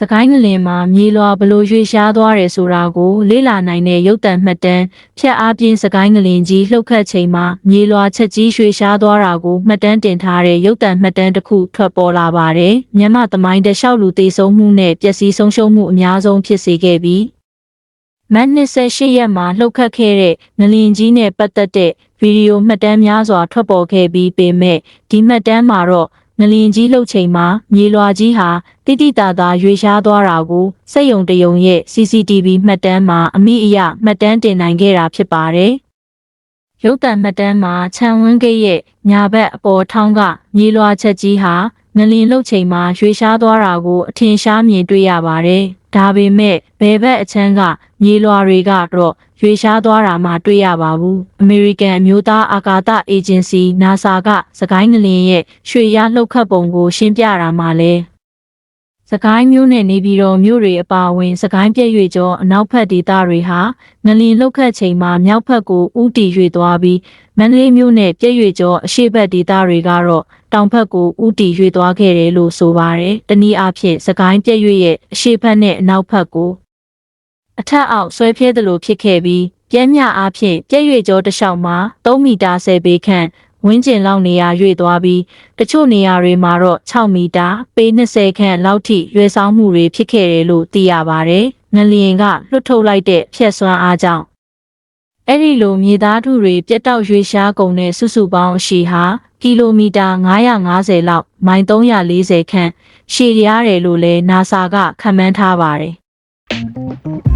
စကိုင်းငလင်မှာမြေလွာဘလို့ရွေရှားသွားတယ်ဆိုတာကိုလေ့လာနိုင်တဲ့ရုပ်တံမှတ်တမ်းဖြတ်အားပြင်းစကိုင်းငလင်ကြီးလှုပ်ခတ်ချိန်မှာမြေလွာချက်ကြီးရွေရှားသွားတာကိုမှတ်တမ်းတင်ထားတဲ့ရုပ်တံမှတ်တမ်းတစ်ခုထွက်ပေါ်လာပါတယ်။မြန်မာသမိုင်းတစ်လျှောက်လူသေဆုံးမှုနဲ့ပျက်စီးဆုံးရှုံးမှုအများဆုံးဖြစ်စေခဲ့ပြီးမတ်28ရက်မှာလှုပ်ခတ်ခဲ့တဲ့ငလင်ကြီးနဲ့ပတ်သက်တဲ့ဗီဒီယိုမှတ်တမ်းများစွာထွက်ပေါ်ခဲ့ပြီးပေမဲ့ဒီမှတ်တမ်းမှာတော့ ငလင်ကြီးလှုပ်ချိန်မှာမြေလွာကြီးဟာတိတိတသာရွေရှားသွားတာကိုစက်ယုံတယုံရဲ့ CCTV မှတ်တမ်းမှာအမိအယမှတ်တမ်းတင်နိုင်ခဲ့တာဖြစ်ပါတယ်။ရုပ်တံမှတ်တမ်းမှာခြံဝန်းကိတ်ရဲ့ညာဘက်အပေါ်ထောင်းကမြေလွာချက်ကြီးဟာငလင်လှုပ်ချိန်မှာရွေရှားသွားတာကိုအထင်ရှားမြင်တွေ့ရပါတယ်။ ဒါပေမဲ့ဘယ်ဘက်အချမ်းကမြေလွာတွေကတော့ရွေရှားသွားတာမှတွေ့ရပါဘူး။ American အမျိုးသားအာကာသအေဂျင်စီ NASA ကစကိုင်းငလင်ရဲ့ရွှေရလှုပ်ခတ်ပုံကိုရှင်းပြတာမှလည်း စကိုင်းမျိုးနဲ့နေပြည်တော်မြို့တွေအပါအဝင် စကိုင်းပြည့်ရွေကျော်အနောက်ဘက်ဒေသတွေဟာငလင်လှုပ်ခတ်ချိန်မှာမြောက်ဘက်ကိုဥတီရွေသွားပြီးမန္တလေးမြို့နဲ့ပြည့်ရွေကျော်အရှေ့ဘက်ဒေသတွေကတော့တောင်ဘက်ကိုဥတီရွေသွားခဲ့တယ်လို့ဆိုပါတယ်။တနည်းအားဖြင့်စကိုင်းပြည့်ရွေရဲ့အရှေ့ဘက်နဲ့အနောက်ဘက်ကိုအထက်အောက်ဆွဲဖြဲသလိုဖြစ်ခဲ့ပြီးပြင်းမြအားဖြင့်ပြည့်ရွေကျော်တစ်လျှောက်မှာ3မီတာ10ပေခန့် ဝင်းကျင်လောက်နေရာရွေ့သွားပြီးတချို့နေရာတွေမှာတော့6မီတာပေ20ခန့်လောက်ထိရွေဆောင်မှုတွေဖြစ်ခဲ့တယ်လို့သိရပါတယ်။ငလျင်ကလွတ်ထုတ်လိုက်တဲ့ဖြက်စွမ်းအားကြောင့်အဲ့ဒီလိုမြေသားထုတွေပြတ်တောက်ရွေရှားကုန်တဲ့စုစုပေါင်းအရှိဟာကီလိုမီတာ950လောက်မိုင်340ခန့်ရှည်ရတယ်လို့လည်း NASA ကခန့်မှန်းထားပါတယ်။